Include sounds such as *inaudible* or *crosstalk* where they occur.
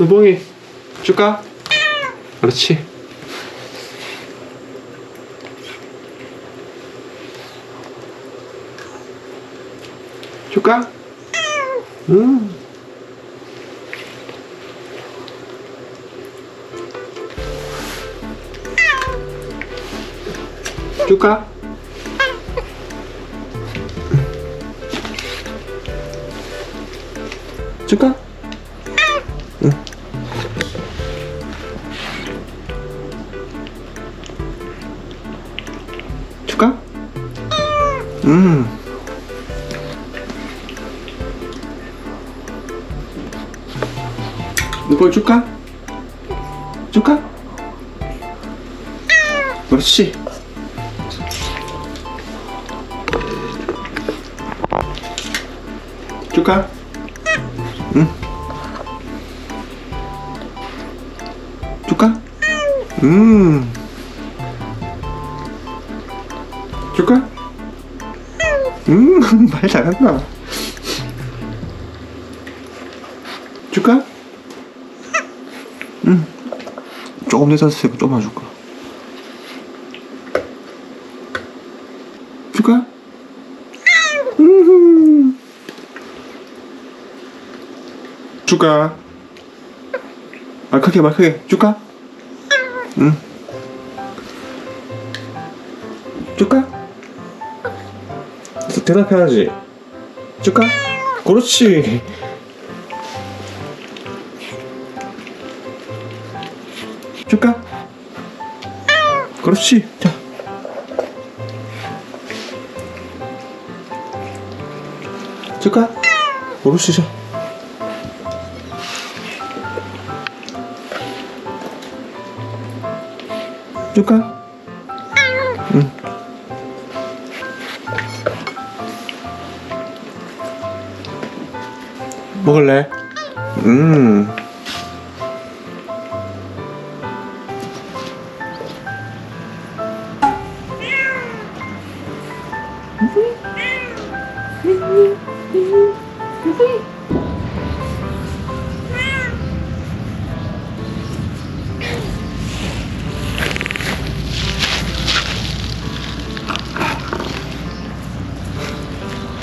누봉이 줄까? 그렇지. 줄까? 응. 줄까? 줄까? 응. 줄까? 음. 이걸 줄까? 줄까? 그렇지. 줄까? 음. 줄까? 음, *laughs* 말 잘한다. 줄까? 응. 조금 더 샀으니까 조금만 줄까? 줄까? 음. 줄까? 말 크게 말 크게 줄까? 응. 줄까? 대답해야지. 줄까? 그렇지. 줄까? 그렇지. 자. 줄까? 그렇지. 자. 줄까? 응. 먹을래? 음.